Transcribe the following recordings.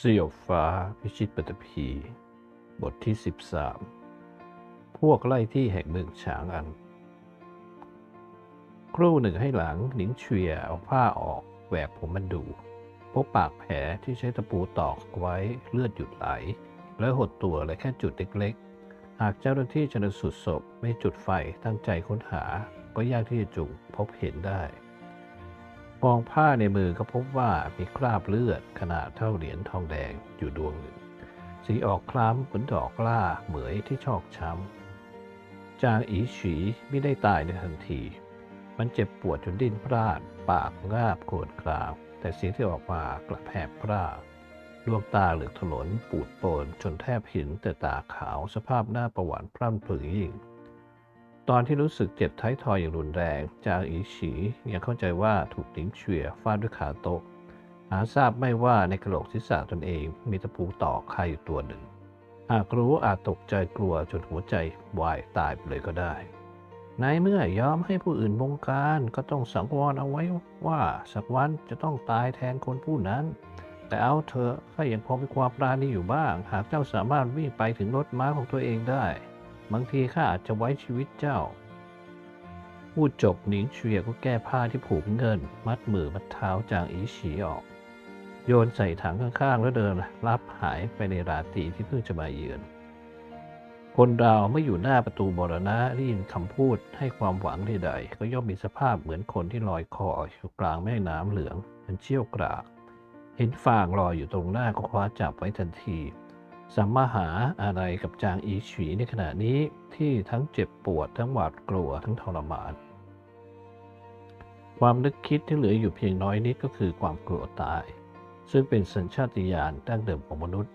สยบฟ้าพิชิตปตตภีบทที่ 13 พวกไล่ที่แห่งเมืองฉางอัน ครู่หนึ่งให้หลังหนิงเชียเอาผ้าออกแหวกผมมันดู พบปากแผลที่ใช้ตะปูตอกไว้เลือดหยุดไหล และหดตัวเลยแค่จุดเล็กๆ หากเจ้าหน้าที่ชนสูตรศพไม่จุดไฟตั้งใจค้นหา ก็ยากที่จะจุพบเห็นได้ มองผ้าในมือก็พบว่ามีคราบเลือดขนาดเท่าเหรียญทองแดงอยู่ดวงหนึ่ง สีออกคล้ำเหมือนดอกกล้าเหมยที่ชอกช้ำ จางอีฉีไม่ได้ตายในทันที มันเจ็บปวดจนดิ้นพลาด ปากงาบโกรธกราว แต่เสียงที่ออกมากลับแหบพร่าดวงตาเหลือกถลนปูดโปนจนแทบเห็นแต่ตาขาวสภาพหน้าประหวานพร่ำเพรื่อยิ่ง ตอนที่รู้สึกเจ็บท้ายทอยอย่างรุนแรง จางอีฉียังเข้าใจว่าถูกลิงเฉียฟาดด้วยขาโต๊ะหาทราบไม่ว่าในกระโหลกศีรษะตนเองมีตะปูตอกคาอยู่ตัวหนึ่ง หากรู้อาจตกใจกลัวจนหัวใจวายตายไปเลยก็ได้ในเมื่อยอมให้ผู้อื่นบงการก็ต้องสังวรเอาไว้ว่าสักวันจะต้องตายแทนคนผู้นั้น แต่เอาเถอะข้ายังพอมีความปราณีอยู่บ้าง หากเจ้าสามารถวิ่งไปถึงรถม้าของตัวเองได้ บางทีข้าอาจจะไว้ชีวิตเจ้า พูดจบหนิงเฉียก็แก้ผ้าที่ผูกเงิน มัดมือมัดเท้าจางอีฉีออก โยนใส่ถังข้างๆ แล้วเดินรับหายไปในราตรีที่เพิ่งจะมาเยือน คนเราเมื่ออยู่หน้าประตูบรณะได้ยินคำพูดให้ความหวังใดๆก็ย่อมมีสภาพเหมือนคนที่ลอยคออยู่กลางแม่น้ำเหลืองมันเชี่ยวกรากเห็นฟางลอยอยู่ตรงหน้าก็คว้าจับไว้ทันที สัมมาหาอะไรกับจางอีฉีในขณะนี้ที่ทั้งเจ็บปวดทั้งหวาดกลัวทั้งทรมาน ความนึกคิดที่เหลืออยู่เพียงน้อยนิดก็คือความกลัวตาย ซึ่งเป็นสัญชาติญาณดั้งเดิมของมนุษย์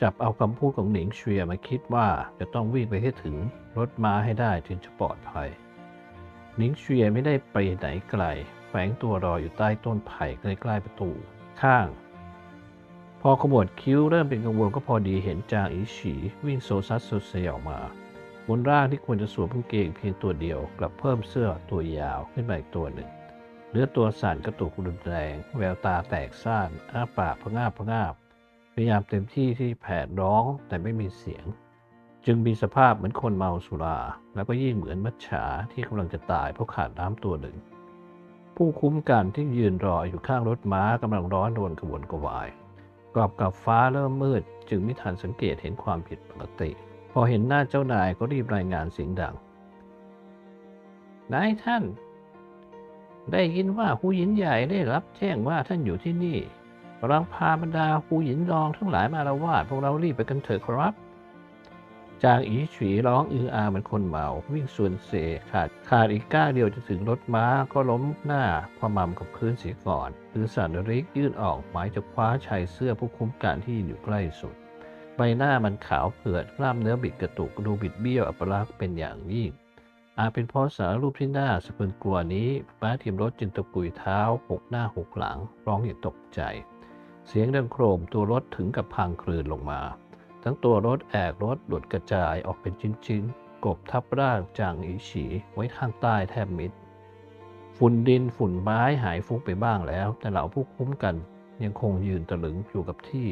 จับเอาคำพูดของหนิงเชียมาคิดว่าจะต้องวิ่งไปให้ถึงรถม้าให้ได้จึงจะปลอดภัยหนิงเชียไม่ได้ไปไหนไกลแฝงตัวรออยู่ใต้ต้นไผ่ใกล้ๆประตู ข้าง อขมวดคิ้วเริ่มเป็นกังวลก็พอดีเห็นจางอีฉีวิ่งโซซัสโซเซออกมา บนร่างที่ควรจะสวมกางเกงเพียงตัวเดียว กลับเพิ่มเสื้อตัวยาวขึ้นมาอีกตัวหนึ่งเนื้อตัวสั่นกระตุกรุนแรง แววตาแตกซ่านอ้าปากพะงาบพะงาบพยายามเต็มที่ที่แผดร้องแต่ไม่มีเสียง จึงมีสภาพเหมือนคนเมาสุรา แล้วก็ยิ่งเหมือนมัจฉาที่กำลังจะตายเพราะขาดน้ำตัวหนึ่ง ผู้คุ้มกันที่ยืนรออยู่ข้างรถม้ากำลังร้อนรนกระวนกระวาย กรอบกับฟ้าเริ่มมืด จึงไม่ทันสังเกตเห็นความผิดปกติ พอเห็นหน้าเจ้านายก็รีบรายงานเสียงดัง นายท่าน ได้ยินว่าหูหยินใหญ่ได้รับแจ้งว่าท่านอยู่ที่นี่กำลังพาบรรดาหูหยินรองทั้งหลายมาละวาดพวกเรารีบไปกันเถอะครับ จางอีฉีร้องอืออาเหมือนคนเมา วิ่งส่วนเสขาดขาดอีกก้าเดียวจะถึงรถม้าก็ล้มหน้าความมำกับพื้นเสียก่อนหรือสันริกยื่นออกหมายจะคว้าชายเสื้อผู้คุ้มกันที่อยู่ใกล้สุด ใบหน้ามันขาวเผือดกล้ามเนื้อบิดกระตุกดูบิดเบี้ยวอัปลักษณ์เป็นอย่างยิ่งอาจเป็นเพราะสารรูปที่หน้าสะพึงกลัวนี้ม้าทีมรถจึงตะกุยเท้าหกหน้าหกหลัง ร้องอย่างตกใจ เสียงดังโครมตัวรถถึงกับพังคลืนลงมา ทั้งตัวรถแอกรถหลุดกระจายออกเป็นชิ้นๆ กบทับร่างจางอีฉีไว้ข้างใต้แทบมิด ฝุ่นดินฝุ่นไม้หายฟุ้งไปบ้างแล้ว แต่เหล่าผู้คุ้มกันยังคงยืนตะลึงอยู่กับที่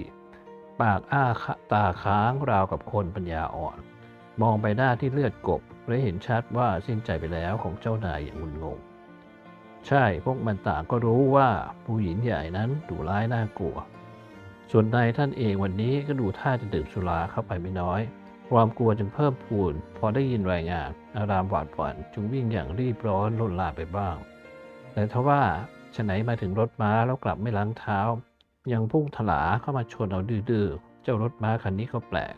ปากอ้าตาค้างราวกับคนปัญญาอ่อน มองไปหน้าที่เลือดกบและเห็นชัดว่าสิ้นใจไปแล้วของเจ้านายอย่างงุนงง ใช่พวกมันต่างก็รู้ว่าผู้หญิงใหญ่นั้นดุร้ายน่ากลัว ส่วนนายท่านเองวันนี้ก็ดูท่าจะดื่มสุราเข้าไปไม่น้อย ความกลัวจึงเพิ่มพูน พอได้ยินรายงาน อารามหวาดหวั่นจึงวิ่งอย่างรีบร้อนลนลาไปบ้าง แต่ทว่าฉไหนมาถึงรถม้าแล้วกลับไม่ล้างเท้า ยังพุ่งถลาเข้ามาชนเอาดื้อๆเจ้ารถม้าคันนี้ก็แปลก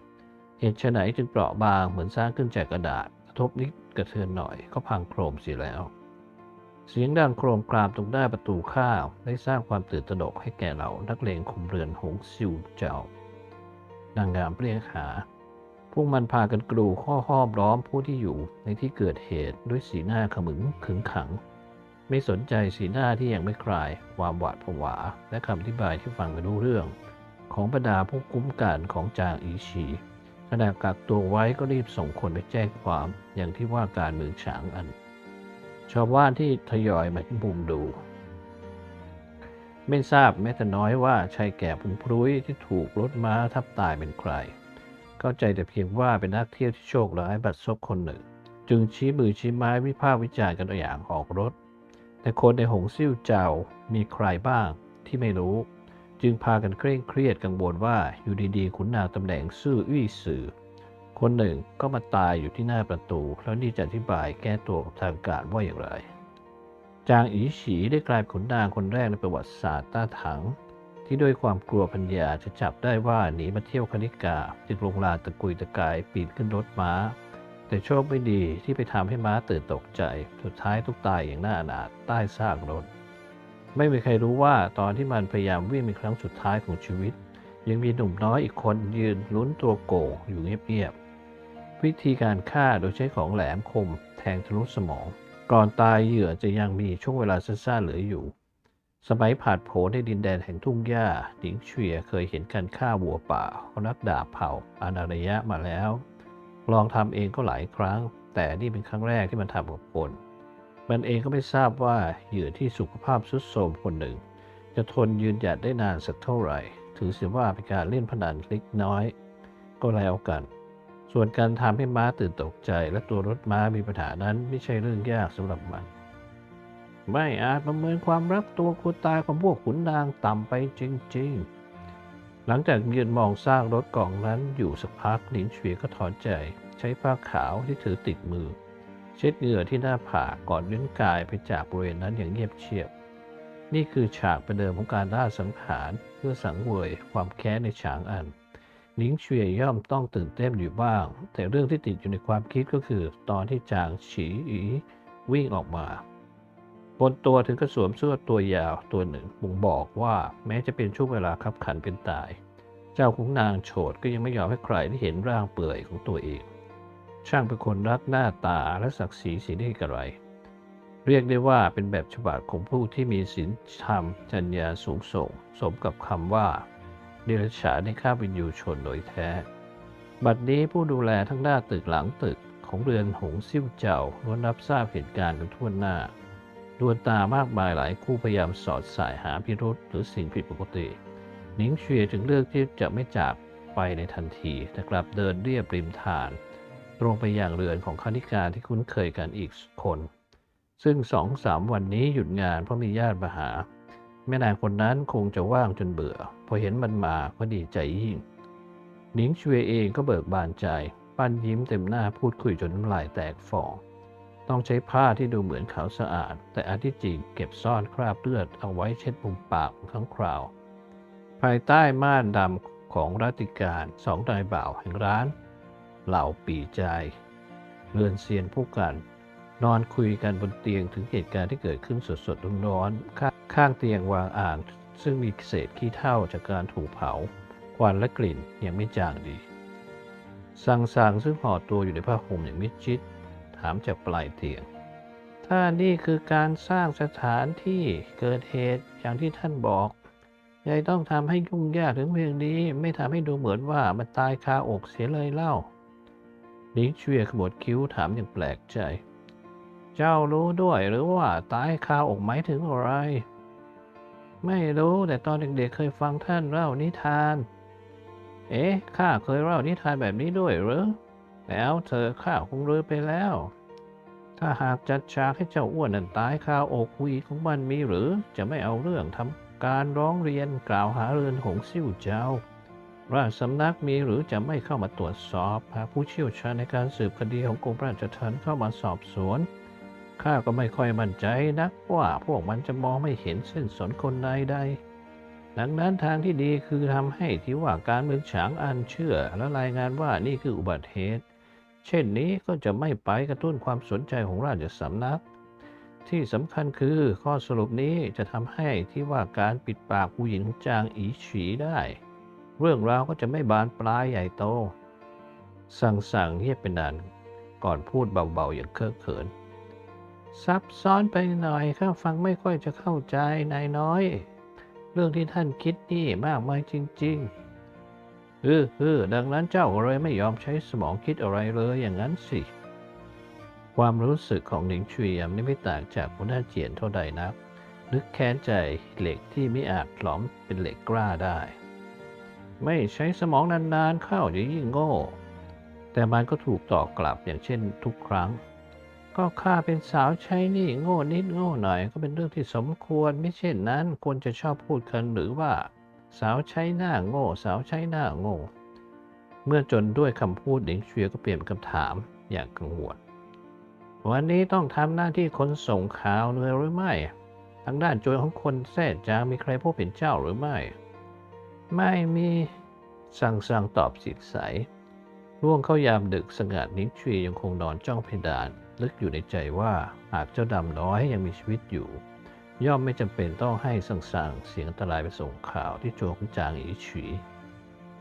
เหตุไฉนจึงเปราะบางเหมือนสร้างขึ้นจากกระดาษกระทบนิดกระเทือนหน่อยก็พังโครมเสียแล้ว เสียงดังโครมครามตรงหน้าประตูข้าวได้สร้างความตื่นตระหนกให้แก่เรานักเลงคุมเรือนหงซิวเจ้านางงามเปรียกหา พวกมันพากันกรูข้อห้อมล้อมผู้ที่อยู่ในที่เกิดเหตุด้วยสีหน้าขมึงขึงขัง ไม่สนใจสีหน้าที่ยังไม่คลาย ความหวาดผวา และคำอธิบายที่ฟังไม่รู้เรื่อง ของบรรดาผู้คุ้มกันของจางอีชีขณะกักตัวไว้ก็รีบส่งคนไปแจ้งความอย่างที่ว่าการเมืองฉางอัน ชาวบ้านที่ทยอยมามุมดู ไม่ทราบแม้แต่น้อยว่าชายแก่พุงพรุ้ยที่ถูกรถม้าทับตายเป็นใคร เข้าใจแต่เพียงว่าเป็นนักเที่ยวที่โชคร้ายบัดซบคนหนึ่ง จึงชี้มือชี้ไม้วิพากษ์วิจารณ์กันอย่างออกรถ แต่คนในหงซิ่วเจ้ามีใครบ้างที่ไม่รู้ จึงพากันเคร่งเครียดกังวลว่าอยู่ดีๆขุนนางตำแหน่งซื่ออี้สื่อ คนหนึ่งก็มาตายอยู่ที่หน้าประตู แล้วนี่จะอธิบายแก้ตัวทางการว่าอย่างไร จางอีฉีได้กลายเป็นขุนนางคนแรกในประวัติศาสตร์ต้าถัง ที่ด้วยความกลัวพัญญาจะจับได้ว่าหนีมาเที่ยวคณิกา จึงลงลาตะกุยตะกายปีนขึ้นรถม้า แต่โชคไม่ดีที่ไปทำให้ม้าตื่นตกใจ สุดท้ายทุกตายอย่างน่าอนาถใต้ซากรถ ไม่มีใครรู้ว่าตอนที่มันพยายามวิ่งเป็นครั้งสุดท้ายของชีวิต ยังมีหนุ่มน้อยอีกคนยืนลุ้นตัวโก่งอยู่เงียบๆ วิธีการฆ่าโดยใช้ของแหลมคมแทงทะลุสมอง ก่อนตายเหยื่อจะยังมีช่วงเวลาสั้นๆเหลืออยู่ สมัยผาดโผในดินแดนแห่งทุ่งหญ้าหญิงเฉียเคยเห็นการฆ่าวัวป่าของนักดาบเผ่าอานารยะมาแล้ว ลองทำเองก็หลายครั้ง แต่นี่เป็นครั้งแรกที่มันทำกับคน มันเองก็ไม่ทราบว่าเหยื่อที่สุขภาพทรุดโทรมคนหนึ่ง จะทนยืนหยัดได้นานสักเท่าไหร่ ถือเสียว่าเป็นการเล่นพนันเล็กน้อย ก็แล้วกัน ส่วนการทำให้ม้าตื่นตกใจและตัวรถม้ามีปัญหานั้นไม่ใช่เรื่องยากสำหรับมัน ไม่อาจประเมินความรักตัวคุณตายของพวกขุนนางต่ำไปจริง ๆ หลังจากยืนมองสร้างรถกล่องนั้นอยู่สักพักหลินเฉวียก็ถอนใจ ใช้ผ้าขาวที่ถือติดมือ เช็ดเหงื่อที่หน้าผากก่อนเลื้อนกายไปจากบริเวณนั้นอย่างเงียบเชียบ นี่คือฉากประเดิมของการล่าสังหารเพื่อสังเวยความแค้นในฉางอัน หนิงเฉวียย่อมต้องตื่นเต้นอยู่บ้าง แต่เรื่องที่ติดอยู่ในความคิดก็คือ ตอนที่จางฉีอีวิ่งออกมาบนตัวถึงกระสวมเสื้อตัวยาวตัวหนึ่งบ่งบอกว่าแม้จะเป็นช่วงเวลาคับขันเป็นตาย เจ้าของนางโฉดก็ยังไม่ยอมให้ใครได้เห็นร่างเปื่อยของตัวเอง ช่างเป็นคนรักหน้าตาและศักดิ์ศรีสีได้กระไร เรียกได้ว่าเป็นแบบฉบับของผู้ที่มีศีลธรรมจัญญาสูงส่ง สมกับคำว่า เดรัจฉานในข้าวินยูชนโดยแท้ บัดนี้ผู้ดูแลทั้งหน้าตึกหลังตึกของเรือนหงซิ่วเจ้าล้วนรับทราบเหตุการณ์กันทั่วหน้าดวงตามากมายหลายคู่พยายามสอดสายหาพิรุษหรือสิ่งผิดปกติหนิงเชียจึงเลือกที่จะไม่จากไปในทันทีแต่กลับเดินเรียบริมทาน ตรงไปยังเรือนของคณิกาที่คุ้นเคยกันอีกคน ซึ่งสองสามวันนี้หยุดงานเพราะมีญาติมาหา แม่นางคนนั้นคงจะว่างจนเบื่อ พอเห็นมันมาก็ดีใจยิ่งหนิงเชวเองก็เบิกบานใจ ปั้นยิ้มเต็มหน้าพูดคุยจนน้ำลายแตกฟอง ต้องใช้ผ้าที่ดูเหมือนขาวสะอาด แต่อันที่จริงเก็บซ่อนคราบเลือดเอาไว้เช็ดมุมปากของข้างคราว ภายใต้ม่านดำของรัติการสองนายบ่าวแห่งร้าน เหล่าปีใจเรือนเซียนผู้กัน นอนคุยกันบนเตียงถึงเหตุการณ์ที่เกิดขึ้นสดๆร้อนๆข้างข้างเตียงวางอ่าง ซึ่งมีเศษขี้เถ้าจากการถูกเผา ควันและกลิ่นยังไม่จางดีสังสางซึ่งห่อตัวอยู่ในผ้าห่มอย่างมิดชิด ถามจากปลายเตียง ถ้านี่คือการสร้างสถานที่เกิดเหตุอย่างที่ท่านบอกยายต้องทำให้ยุ่งยากถึงเพียงนี้ ไม่ทำให้ดูเหมือนว่ามันตายคาอกเสียเลยเล่าลิงเชียขมวดคิ้วถามอย่างแปลกใจ เจ้ารู้ด้วยหรือว่าตายคาอกหมายถึงอะไร ไม่รู้แต่ตอนเด็กๆเคยฟังท่านเล่านิทาน เอ๊ะข้าเคยเล่านิทานแบบนี้ด้วยหรือ แล้วเธอข้าคงลืมไปแล้ว ถ้าหากจัดฉากให้เจ้าอ้วนนั้นตายคาอกวีของมันมีหรือ จะไม่เอาเรื่องทำการร้องเรียนกล่าวหาเรือนหงซิ่วเจ้าราชสำนักมีหรือจะไม่เข้ามาตรวจสอบหาผู้เชี่ยวชาญในการสืบคดีของกรมราชทัณฑ์เข้ามาสอบสวน ข้าก็ไม่ค่อยมั่นใจนักว่าพวกมันจะมองไม่เห็นเส้นสนคนใดใด ดังนั้นทางที่ดีคือทำให้ที่ว่าการเมืองฉางอันเชื่อและรายงานว่านี่คืออุบัติเหตุ เช่นนี้ก็จะไม่ไปกระตุ้นความสนใจของราชสำนัก ที่สำคัญคือข้อสรุปนี้จะทำให้ที่ว่าการปิดปากผู้หญิงจางอีฉีได้ เรื่องราวก็จะไม่บานปลายใหญ่โต สั่งสั่งเงียบเป็นนานก่อนพูดเบาๆอย่างเคอะเขิน ซับซ้อนไปหน่อยข้าฟังไม่ค่อยจะเข้าใจนายน้อย เรื่องที่ท่านคิดนี่มากมายจริงๆเออเออดังนั้นเจ้าเลยไม่ยอมใช้สมองคิดอะไรเลยอย่างนั้นสิ ความรู้สึกของหนิงชุยยำนี่ไม่ต่างจากหัวหน้าเจียนเท่าใดนัก นึกแค้นใจเหล็กที่ไม่อาจหลอมเป็นเหล็กกล้าได้ ไม่ใช้สมองนานๆเข้าจะยิ่งโง่ แต่มันก็ถูกตอบกลับอย่างเช่นทุกครั้ง ก็ข้าเป็นสาวใช้นี่โง่นิดโง่หน่อย ก็เป็นเรื่องที่สมควร ไม่เช่นนั้นควรจะชอบพูดกันหรือว่า สาวใช้หน้าโง่ สาวใช้หน้าโง่ เมื่อจนด้วยคำพูดหลิงเชียก็เปลี่ยนคำถามอย่างกังวลวันนี้ต้องทำหน้าที่คนส่งข่าวเลยหรือไม่ ทางด้านโจรของคนแท้จางมีใครพบเห็นเจ้าหรือไม่ ไม่มีสั่งสั่งตอบสิทใสร่วงเข้ายามดึกสงัดนิ้งชียังคงนอนจ้องเพดาน ลึกอยู่ในใจว่าหากเจ้าดำน้อยยังมีชีวิตอยู่ ย่อมไม่จำเป็นต้องให้สั่งสั่งเสียงอันตรายไปส่งข่าวที่โจงจางอีฉี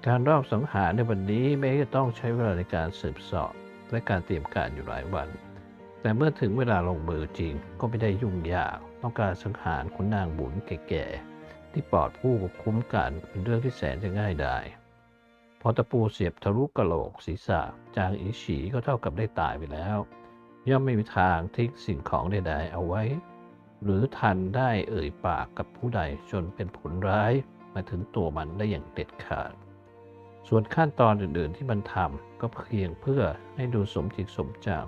การรอบสังหารในวันนี้แม้จะต้องใช้เวลาในการสืบเสอบและการเตรียมการอยู่หลายวัน แต่เมื่อถึงเวลาลงมือจริงก็ไม่ได้ยุ่งยากต้องการสังหารคุณนางบุญแก่ๆที่ปลอดผู้คุ้มกันเป็นเรื่องที่แสนจะง่ายดายพอตะปูเสียบทะลุกระโหลกศีรษะ จางอีฉีก็เท่ากับได้ตายไปแล้ว ย่อมไม่มีทางทิ้งสิ่งของใดๆเอาไว้ หรือทันได้เอ่ยปากกับผู้ใดจนเป็นผลร้ายมาถึงตัวมันได้อย่างเด็ดขาด ส่วนขั้นตอนอื่นๆที่มันทำก็เพียงเพื่อให้ดูสมจริงสมจัง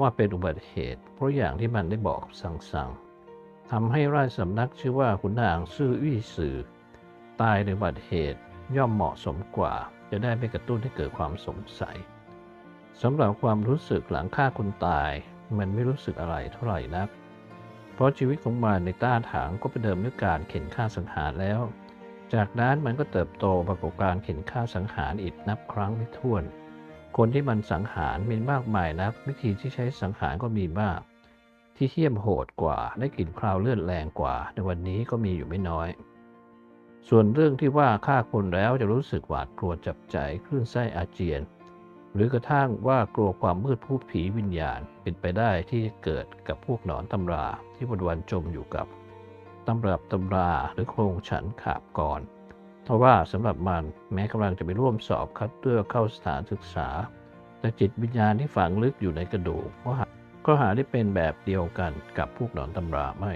ว่าเป็นอุบัติเหตุ เพราะอย่างที่มันได้บอกสั่งสั่งทำให้ราชสำนักชื่อว่าขุนนางซื่อวี่สื่อ ตายในอุบัติเหตุย่อมเหมาะสมกว่า จะได้ไม่กระตุ้นให้เกิดความสงสัย สำหรับความรู้สึกหลังฆ่าคนตาย มันไม่รู้สึกอะไรเท่าไหร่นัก เพราะชีวิตของมันในต้าถางก็เป็นเดิมด้วยการเข็นฆ่าสังหารแล้ว จากนั้นมันก็เติบโตประกอบการเข็นฆ่าสังหารอีกนับครั้งไม่ถ้วน คนที่มันสังหารมีมากมายนัก วิธีที่ใช้สังหารก็มีมาก ที่เหี้ยมโหดกว่าได้กลิ่นคราวเลือดแรงกว่า ในวันนี้ก็มีอยู่ไม่น้อยส่วนเรื่องที่ว่าฆ่าคนแล้วจะรู้สึกหวาดกลัวจับใจคลื่นไส้อาเจียน หรือกระทั่งว่ากลัวความมืดผู้ผีวิญญาณเป็นไปได้ที่เกิดกับพวกหนอนตำราที่วันวันจมอยู่กับตำรับตำราหรือโครงฉันขาบก่อนเพราะว่าสำหรับมันแม้กำลังจะไปร่วมสอบคัดเลือกเข้าสถานศึกษา แต่จิตวิญญาณที่ฝังลึกอยู่ในกระดูกก็หาก็หาได้เป็นแบบเดียวกันกับพวกหนอนตำราไม่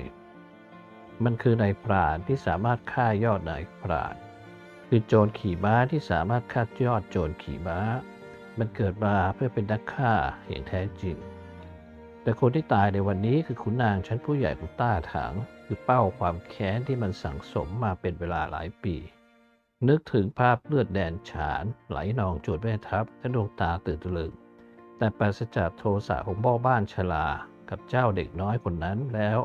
มันคือนายพรานที่สามารถฆ่ายอดนายพราน คือโจรขี่ม้าที่สามารถฆ่ายอดโจรขี่ม้า มันเกิดมาเพื่อเป็นนักฆ่าอย่างแท้จริง แต่คนที่ตายในวันนี้คือขุนนางชั้นผู้ใหญ่ของต้าถางคือเป้าความแค้นที่มันสั่งสมมาเป็นเวลาหลายปี นึกถึงภาพเลือดแดนฉาน ไหลนองโจดแม่ทัพและดวงตาตื่นตะลึงแต่ปราศจากโทสะของพ่อบ้านชลากับเจ้าเด็กน้อยคนนั้นแล้ว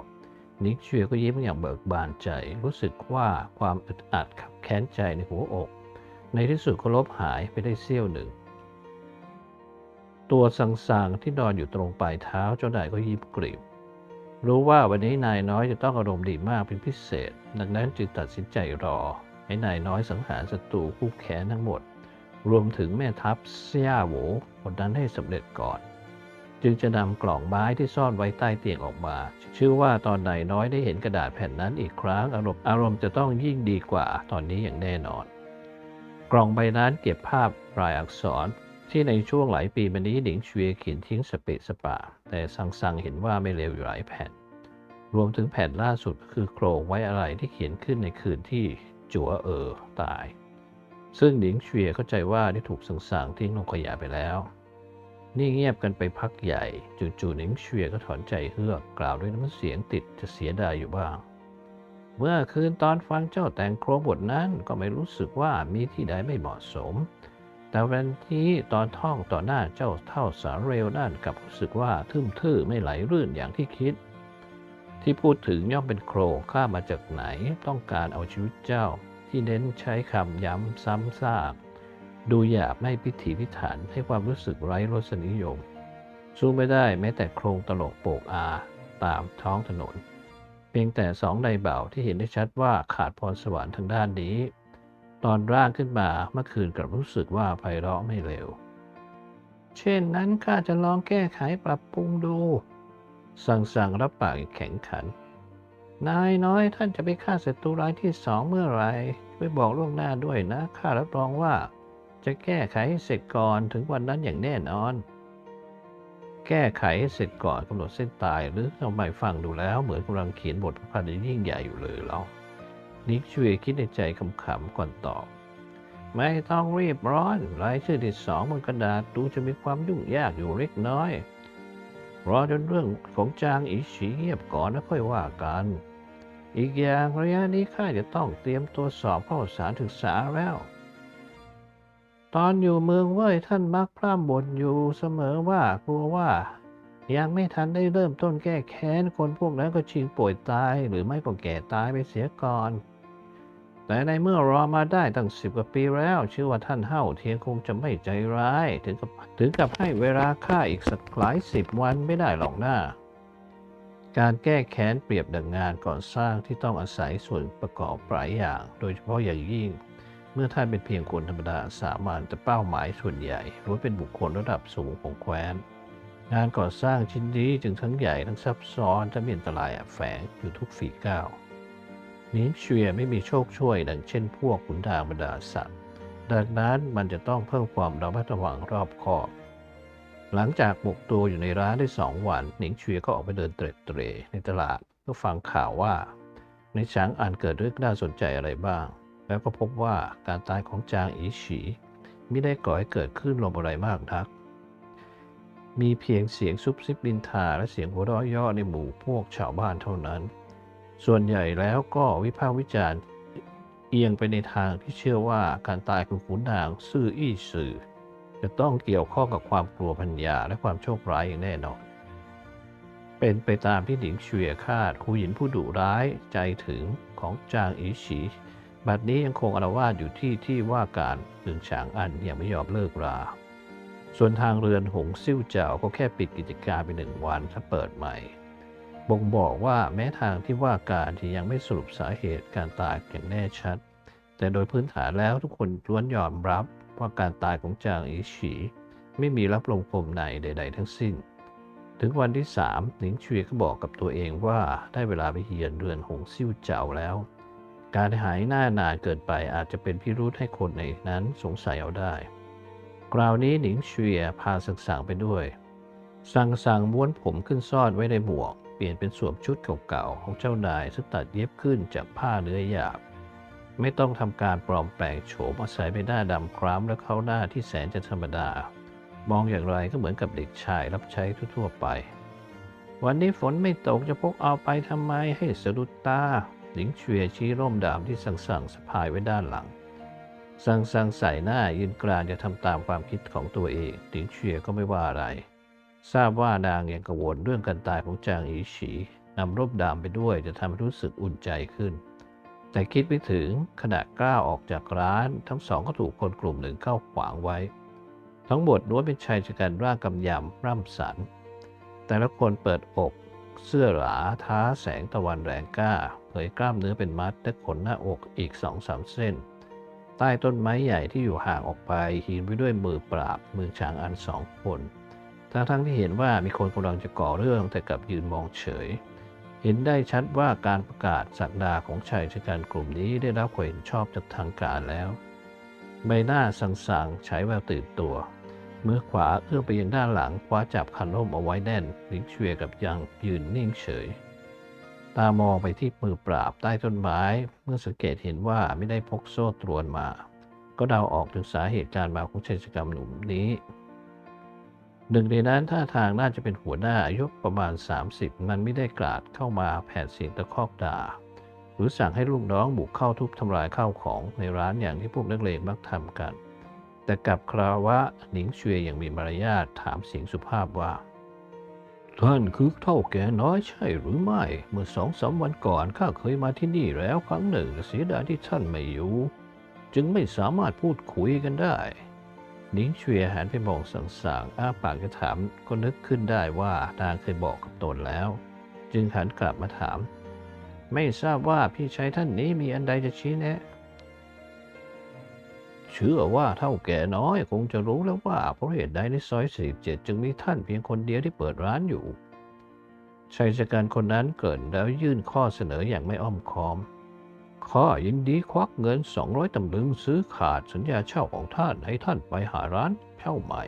นิกเชียก็ยิ้มอย่างเบิกบานใจ รู้สึกว่าความอึดอัดขับแค้นใจในหัวอก ในที่สุดก็ลบหายไปได้เสี้ยวหนึ่ง ตัวสังๆที่นอนอยู่ตรงปลายเท้าเจ้านายก็ยิ้มกริบรู้ว่าวันนี้นายน้อยจะต้องอารมณ์ดีมากเป็นพิเศษ ดังนั้นจึงตัดสินใจรอ ให้นายน้อยสังหารศัตรูคู่แค้นทั้งหมด รวมถึงแม่ทัพเซี่ยโหวคนนั้นให้สำเร็จก่อน จึงจะนำกล่องไม้ที่ซ่อนไว้ใต้เตียงออกมา ชื่อว่าตอนนายน้อยได้เห็นกระดาษแผ่นนั้นอีกครั้งอารมณ์อารมณ์จะต้องยิ่งดีกว่าตอนนี้อย่างแน่นอน กล่องใบนั้นเก็บภาพรายอักษร ที่ในช่วงหลายปีมานี้หนิงเชวียเขียนทิ้งสเปะสปะ แต่สังสังเห็นว่าไม่เลวอยู่หลายแผ่น รวมถึงแผ่นล่าสุดคือโครงไว้อะไรที่เขียนขึ้นในคืนที่จัวเออตาย ซึ่งหนิงเชวียเข้าใจว่าได้ถูกสังสังทิ้งลงขยะไปแล้ว นี่เงียบกันไปพักใหญ่ จู่ๆหนิงเชวียก็ถอนใจเฮือกกล่าวด้วยน้ำเสียงติดจะเสียดายอยู่บ้าง เมื่อคืนตอนฟังเจ้าแต่งโครงบทนั้นก็ไม่รู้สึกว่ามีที่ใดไม่เหมาะสม แต่วันที่ตอนท่องต่อหน้าเจ้าเท่าสารเรวนั่นกลับรู้สึกว่าทึมทื่อไม่ไหลรื่นอย่างที่คิด ที่พูดถึงย่อมเป็นโครงข้ามาจากไหนต้องการเอาชีวิตเจ้า ที่เน้นใช้คำย้ำซ้ำซากดูหยาบไม่พิถีพิถันให้ความรู้สึกไร้รสนิยม สู้ไม่ได้แม้แต่โครงตลกโปกอาตามท้องถนน เพียงแต่สองในเบาที่เห็นได้ชัดว่าขาดพรสวรรค์ทางด้านนี้ ตอนร่างขึ้นมาเมื่อคืนกลับรู้สึกว่าไพเราะไม่เร็ว เช่นนั้นข้าจะลองแก้ไขปรับปรุงดู สั่งสั่งรับปากแข็งขัน นายน้อยท่านจะไปฆ่าศัตรูรายที่สองเมื่อไรช่วยบอกล่วงหน้าด้วยนะข้ารับรองว่า จะแก้ไขให้เสร็จก่อนถึงวันนั้นอย่างแน่นอน แก้ไขให้เสร็จก่อนกำหนดเส้นตายหรือทำไมฟังดูแล้วเหมือนกำลังเขียนบทประพันธ์ยิ่งใหญ่อยู่เลยเรา นิกช่วยคิดในใจขำๆก่อนตอบ ไม่ต้องรีบร้อน รายชื่อที่สองบนกระดาษดูจะมีความยุ่งยากอยู่เล็กน้อย รอจนเรื่องของจางอีฉีเงียบก่อนแล้วค่อยว่ากัน อีกอย่างระยะนี้ข้าจะต้องเตรียมตัวสอบเข้าสารศึกษาแล้ว ตอนอยู่เมืองเว่ยท่านมักพร่ำบ่นอยู่เสมอว่ากลัวว่ายังไม่ทันได้เริ่มต้นแก้แค้น คนพวกนั้นก็ชิงป่วยตาย หรือไม่ก็แก่ตายไปเสียก่อน แต่ในเมื่อรอมาได้ตั้งสิบกว่าปีแล้วเชื่อว่าท่านเฮาเทียงคงจะไม่ใจร้าย ถึงกับถึงกับให้เวลาข้าอีกสักหลายสิบวันไม่ได้หรอกนะการแก้แค้นเปรียบดังงานก่อสร้างที่ต้องอาศัยส่วนประกอบหลายอย่าง โดยเฉพาะอย่างยิ่ง เมื่อท่านเป็นเพียงคนธรรมดาสามัญแต่เป้าหมายส่วนใหญ่ล้วนเป็นบุคคลระดับสูงของแคว้น งานก่อสร้างชิ้นนี้จึงทั้งใหญ่ทั้งซับซ้อนและมีอันตรายแฝงอยู่ทุกฝีก้าว นิงเชียไม่มีโชคช่วยดังเช่นพวกขุนทางบรรดาศัตว์ดังนั้นมันจะต้องเพิ่มความระมัดระวังรอบคอบ หลังจากบุกตัวอยู่ในร้านได้สองวัน หนิงเชียก็ออกไปเดินเตร็ดเตร่ในตลาดเพื่อฟังข่าวว่า ในช้างอันเกิดเรื่องน่าสนใจอะไรบ้าง แล้วก็พบว่าการตายของจางอีฉีไม่ได้ก่อให้เกิดขึ้นลมอะไรมากนัก มีเพียงเสียงซุบซิบบินทาและเสียงหัวเราะย่อในหมู่พวกชาวบ้านเท่านั้น ส่วนใหญ่แล้วก็วิพากษ์วิจารณ์เอียงไปในทางที่เชื่อว่าการตายของขุนนางซื่ออี้สื่อ จะต้องเกี่ยวข้องกับความกลัวพัญญาและความโชคร้ายอย่างแน่นอน เป็นไปตามที่หนิงเฉวียคาดคูหญินผู้ดุร้ายใจถึงของจางอีฉีบัดนี้ยังคงอาละวาดอยู่ที่ที่ว่าการเมืองฉางอันยังไม่ยอมเลิกรา ส่วนทางเรือนหงซิ่วเจ้าก็แค่ปิดกิจการไปหนึ่งวันถ้าเปิดใหม่ บ่งบอกว่าแม้ทางที่ว่าการที่ยังไม่สรุปสาเหตุการตายอย่างแน่ชัด แต่โดยพื้นฐานแล้วทุกคนล้วนยอมรับว่าการตายของจางอีฉี ไม่มีรับลงปมในใด ๆ ทั้งสิ้น ถึงวันที่สามหนิงเฉวีก็บอกกับตัวเองว่าได้เวลาไปเฮียนเรือนหงซิ่วเจ้าแล้ว การหายหน้านานเกินไปอาจจะเป็นพิรุธให้คนในนั้นสงสัยเอาได้ คราวนี้หนิงเวียพาสังสางไปด้วย สังสังม้วนผมขึ้นซ่อนไว้ในหมวก เปลี่ยนเป็นสวมชุดเก่าๆของเจ้านายซึ่งตัดเย็บขึ้นจากผ้าเนื้อหยาบ ไม่ต้องทำการปลอมแปลงโฉมอาศัยใบหน้าดำคล้ำและเข้าหน้าที่แสนจะธรรมดา มองอย่างไรก็เหมือนกับเด็กชายรับใช้ทั่วๆไป วันนี้ฝนไม่ตกจะพกเอาไปทำไมให้สะดุดตาหลิงเฉวียชี้ร่มดามที่สั่งสั่งสะพายไว้ด้านหลัง สั่งสั่งใส่หน้ายืนกรานจะทำตามความคิดของตัวเองหลิงเฉวียก็ไม่ว่าอะไร ทราบว่านางยังกังวลเรื่องการตายของจางอีฉีนำร่มดามไปด้วยจะทำให้รู้สึกอุ่นใจขึ้น แต่คิดไม่ถึงขณะก้าวออกจากร้าน ทั้งสองก็ถูกคนกลุ่มหนึ่งเข้าขวางไว้ ทั้งหมดล้วนเป็นชายชะกันร่างกำยำร่ำสัน แต่ละคนเปิดอกเสื้อหราท้าแสงตะวันแรงกล้า เผยกล้ามเนื้อเป็นมัดและขนหน้าอกอีกสองสามเส้น ใต้ต้นไม้ใหญ่ที่อยู่ห่างออกไปหินไปด้วยมือปราบมือฉางอันสองคน ทั้งทั้งๆที่เห็นว่ามีคนกำลังจะก่อเรื่องแต่กลับยืนมองเฉย เห็นได้ชัดว่าการประกาศสักดาของชายชะกันกลุ่มนี้ได้รับความเห็นชอบจากทางการแล้ว ใบหน้าสั่งๆใช้แววตื่นตัวมือขวาเอื้อมไปยังด้านหลังคว้าจับคันร่มเอาไว้แน่นลิ้งเชวียกับยังยืนนิ่งเฉย ตามองไปที่มือปราบใต้ต้นไม้ เมื่อสังเกตเห็นว่าไม่ได้พกโซ่ตรวนมา ก็เดาออกถึงสาเหตุการมาของชายชะกันหนุ่มนี้ หนึ่งในนั้นท่าทางน่าจะเป็นหัวหน้าอายุประมาณ 30 มันไม่ได้กราดเข้ามาแผดเสียงตะคอกด่า หรือสั่งให้ลูกน้องบุกเข้าทุบทำลายข้าวของในร้านอย่างที่พวกนักเลงมักทำกัน แต่กับคราวว่าหนิงเชวียอย่างมีมารยาทถามเสียงสุภาพว่า ท่านคือเท่าแก่น้อยใช่หรือไม่ เมื่อสองสามวันก่อนข้าเคยมาที่นี่แล้วครั้งหนึ่งเสียดายที่ท่านไม่อยู่ จึงไม่สามารถพูดคุยกันได้ หนิงเฉวียหันไปมองสังสางอ้าปากจะถามก็นึกขึ้นได้ว่านางเคยบอกกับตนแล้ว จึงหันกลับมาถาม ไม่ทราบว่าพี่ชายท่านนี้มีอันใดจะชี้แนะเชื่อว่าเท่าแก่น้อยคงจะรู้แล้วว่าเพราะเหตุใดในซอย47จึงมีท่านเพียงคนเดียวที่เปิดร้านอยู่ชายชะกันคนนั้นเกิดแล้วยื่นข้อเสนออย่างไม่อ้อมค้อม ข้ายินดีควักเงิน 200ตำลึงซื้อขาดสัญญาเช่าของท่านให้ท่านไปหาร้านเช่าใหม่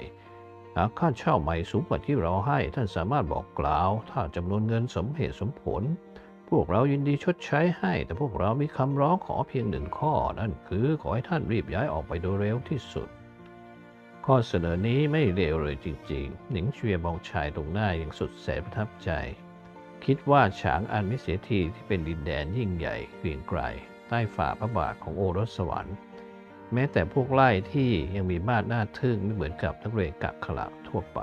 หากค่าเช่าใหม่สูงกว่าที่เราให้ท่านสามารถบอกกล่าว ถ้าจำนวนเงินสมเหตุสมผล พวกเรายินดีชดใช้ให้ แต่พวกเรามีคำร้องขอเพียงหนึ่งข้อ นั่นคือขอให้ท่านรีบย้ายออกไปโดยเร็วที่สุด ข้อเสนอนี้ไม่เลวเลยจริงๆ หนิงเชียมองชายตรงหน้าอย่างสุดแสนประทับใจ คิดว่าฉางอันมิเสียทีที่เป็นดินแดนยิ่งใหญ่เกรียงไกรใต้ฝ่าพระบาทของโอรสสวรรค์ แม้แต่พวกไล่ที่ยังมีมาดหน้าทึ่งไม่เหมือนกับนักเรียนกักขลับทั่วไป